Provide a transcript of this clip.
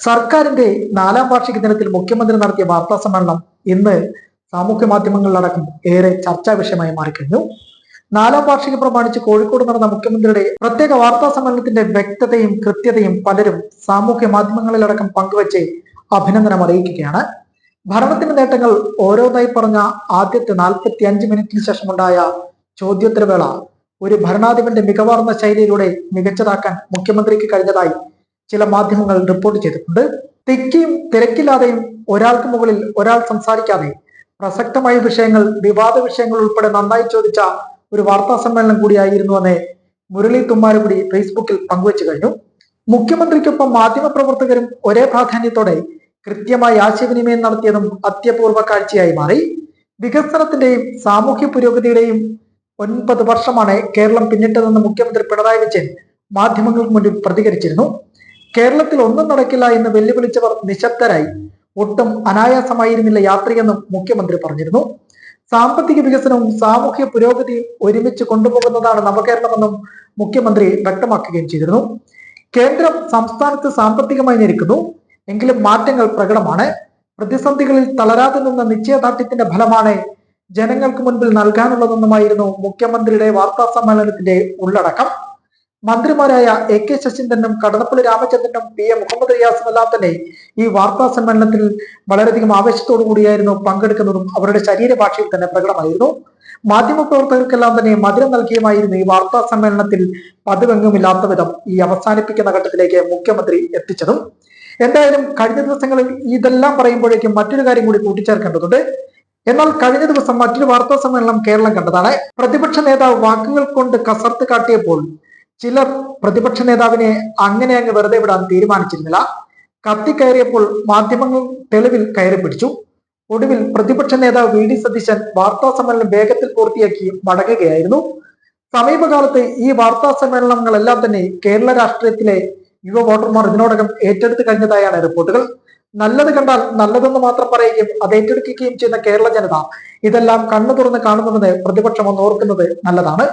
സർക്കാരിന്റെ നാലാം വാർഷിക ദിനത്തിൽ മുഖ്യമന്ത്രി നടത്തിയ വാർത്താ സമ്മേളനം ഇന്ന് സാമൂഹ്യ മാധ്യമങ്ങളിലടക്കം ഏറെ ചർച്ചാ വിഷയമായി മാറിക്കഴിഞ്ഞു. നാലാം വാർഷികം പ്രമാണിച്ച് കോഴിക്കോട് നടന്ന മുഖ്യമന്ത്രിയുടെ പ്രത്യേക വാർത്താ സമ്മേളനത്തിന്റെ വ്യക്തതയും കൃത്യതയും പലരും സാമൂഹ്യ മാധ്യമങ്ങളിലടക്കം പങ്കുവച്ച് അഭിനന്ദനം അറിയിക്കുകയാണ്. ഭരണത്തിന്റെ നേട്ടങ്ങൾ ഓരോന്നായി പറഞ്ഞ ആദ്യത്തെ നാൽപ്പത്തി അഞ്ച് മിനിറ്റിന് ശേഷമുണ്ടായ ചോദ്യോത്തരവേള ഒരു ഭരണാധിപന്റെ മികവാർന്ന ശൈലിയിലൂടെ മികച്ചതാക്കാൻ മുഖ്യമന്ത്രിക്ക് കഴിഞ്ഞതായി ചില മാധ്യമങ്ങൾ റിപ്പോർട്ട് ചെയ്തിട്ടുണ്ട്. തിക്കിയും തിരക്കില്ലാതെയും ഒരാൾക്ക് മുകളിൽ ഒരാൾ സംസാരിക്കാതെ പ്രസക്തമായ വിഷയങ്ങൾ വിവാദ വിഷയങ്ങൾ ഉൾപ്പെടെ നന്നായി ചോദിച്ച ഒരു വാർത്താ സമ്മേളനം കൂടിയായിരുന്നുവെന്ന് മുരളി തുമ്മാരുകുടി ഫേസ്ബുക്കിൽ പങ്കുവച്ചു കഴിഞ്ഞു. മുഖ്യമന്ത്രിക്കൊപ്പം മാധ്യമപ്രവർത്തകരും ഒരേ പ്രാധാന്യത്തോടെ കൃത്യമായി ആശയവിനിമയം നടത്തിയതും അത്യപൂർവ കാഴ്ചയായി മാറി. വികസനത്തിന്റെയും സാമൂഹ്യ പുരോഗതിയുടെയും ഒൻപത് വർഷമാണ് കേരളം പിന്നിട്ടതെന്ന് മുഖ്യമന്ത്രി പിണറായി വിജയൻ മാധ്യമങ്ങൾക്ക് മുന്നിൽ പ്രതികരിച്ചിരുന്നു. കേരളത്തിൽ ഒന്നും നടക്കില്ല എന്ന് വെല്ലുവിളിച്ചവർ നിശബ്ദരായി. ഒട്ടും അനായാസമായിരുന്നില്ല യാത്രയെന്നും മുഖ്യമന്ത്രി പറഞ്ഞിരുന്നു. സാമ്പത്തിക വികസനവും സാമൂഹ്യ പുരോഗതിയും ഒരുമിച്ച് കൊണ്ടുപോകുന്നതാണ് നവകേരളമെന്നും മുഖ്യമന്ത്രി വ്യക്തമാക്കുകയും ചെയ്തിരുന്നു. കേന്ദ്രം സംസ്ഥാനത്ത് സാമ്പത്തികമായി ഞെരുക്കുന്നു. എങ്കിലും മാറ്റങ്ങൾ പ്രകടമാണ്. പ്രതിസന്ധികളിൽ തളരാതെ നിന്ന നിശ്ചയദാർഢ്യത്തിന്റെ ഫലമാണ് ജനങ്ങൾക്ക് മുൻപിൽ നൽകാനുള്ളതെന്നുമായിരുന്നു മുഖ്യമന്ത്രിയുടെ വാർത്താ സമ്മേളനത്തിന്റെ ഉള്ളടക്കം. മന്ത്രിമാരായ എ കെ ശശീന്ദ്രനും കടന്നപ്പള്ളി രാമചന്ദ്രനും പി എ മുഹമ്മദ് റിയാസും എല്ലാം തന്നെ ഈ വാർത്താ സമ്മേളനത്തിൽ വളരെയധികം ആവേശത്തോടു കൂടിയായിരുന്നു പങ്കെടുക്കുന്നതും അവരുടെ ശരീരഭാഷയിൽ തന്നെ പ്രകടമായിരുന്നു. മാധ്യമപ്രവർത്തകർക്കെല്ലാം തന്നെ മധുരം നൽകിയുമായിരുന്നു ഈ വാർത്താ സമ്മേളനത്തിൽ പതിവെങ്ങുമില്ലാത്ത വിധം ഈ അവസാനിപ്പിക്കുന്ന ഘട്ടത്തിലേക്ക് മുഖ്യമന്ത്രി എത്തിച്ചതും. എന്തായാലും കഴിഞ്ഞ ദിവസങ്ങളിൽ ഇതെല്ലാം പറയുമ്പോഴേക്കും മറ്റൊരു കാര്യം കൂടി കൂട്ടിച്ചേർക്കേണ്ടതുണ്ട്. എന്നാൽ കഴിഞ്ഞ ദിവസം മറ്റൊരു വാർത്താ സമ്മേളനം കേരളം കണ്ടതാണ്. പ്രതിപക്ഷ നേതാവ് വാക്കുകൾ കൊണ്ട് കസർത്ത് കാട്ടിയപ്പോൾ ചിലർ പ്രതിപക്ഷ നേതാവിനെ അങ്ങനെ അങ്ങ് വെറുതെ വിടാൻ തീരുമാനിച്ചിരുന്നില്ല. കത്തിക്കയറിയപ്പോൾ മാധ്യമങ്ങൾ തെളിവിൽ കയറി പിടിച്ചു. ഒടുവിൽ പ്രതിപക്ഷ നേതാവ് വി ഡി സതീശൻ വാർത്താ സമ്മേളനം വേഗത്തിൽ പൂർത്തിയാക്കി മടങ്ങുകയായിരുന്നു. സമീപകാലത്ത് ഈ വാർത്താ സമ്മേളനങ്ങളെല്ലാം തന്നെ കേരള രാഷ്ട്രീയത്തിലെ യുവ വോട്ടർമാർ ഇതിനോടകം ഏറ്റെടുത്തു കഴിഞ്ഞതായാണ് റിപ്പോർട്ടുകൾ. നല്ലത് കണ്ടാൽ നല്ലതെന്ന് മാത്രം പറയുകയും അത് ഏറ്റെടുക്കുകയും ചെയ്യുന്ന കേരള ജനത ഇതെല്ലാം കണ്ണു തുറന്ന് കാണുന്നുവെന്ന് പ്രതിപക്ഷം ഒന്ന് ഓർക്കുന്നത് നല്ലതാണ്.